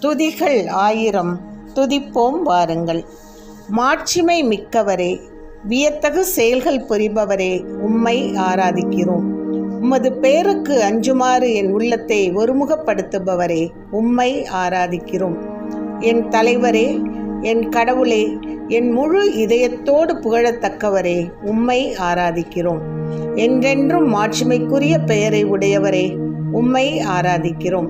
துதிகள் ஆயிரம். துதிப்போம் வாருங்கள். மாட்சிமை மிக்கவரே வியத்தகு செயல்கள் புரிபவரே உம்மை ஆராதிக்கிறோம். உமது பேருக்கு அஞ்சுமாறு என் உள்ளத்தை ஒருமுகப்படுத்துபவரே உம்மை ஆராதிக்கிறோம். என் தலைவரே என் கடவுளே என் முழு இதயத்தோடு புகழத்தக்கவரே உம்மை ஆராதிக்கிறோம். என்றென்றும் மாட்சிமைக்குரிய பெயரை உடையவரே உம்மை ஆராதிக்கிறோம்.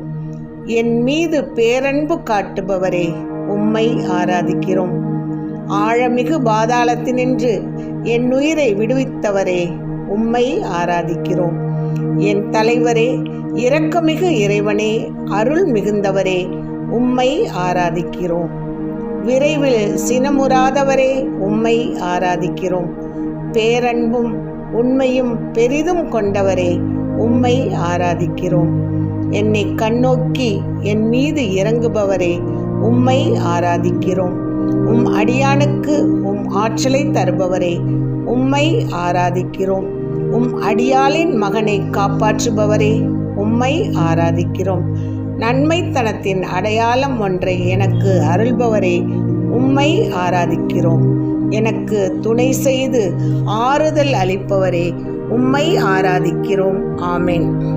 என் மீது பேரன்பு காட்டுபவரே உம்மை ஆராதிக்கிறோம். ஆழமிகு பாதாளத்தினின்று என் உயிரை விடுவித்தவரே உம்மை ஆராதிக்கிறோம். என் தலைவரே இரக்கமிகு இறைவனே அருள் மிகுந்தவரே உம்மை ஆராதிக்கிறோம். விரைவில் சினமுறாதவரே உம்மை ஆராதிக்கிறோம். பேரன்பும் உண்மையும் பெரிதும் கொண்டவரே உம்மை ஆராதிக்கிறோம். என்னை கண்ணோக்கி என் மீது இறங்குபவரே உம்மை ஆராதிக்கிறோம். உம் அடியானுக்கு உம் ஆற்றலை தருபவரே உம்மை ஆராதிக்கிறோம். உம் அடியாளின் மகனை காப்பாற்றுபவரே உம்மை ஆராதிக்கிறோம். நன்மைத்தனத்தின் அடையாளம் ஒன்றை எனக்கு அருள்பவரே உம்மை ஆராதிக்கிறோம். எனக்கு துணை செய்து ஆறுதல் அளிப்பவரே உம்மை ஆராதிக்கிறோம். ஆமென்.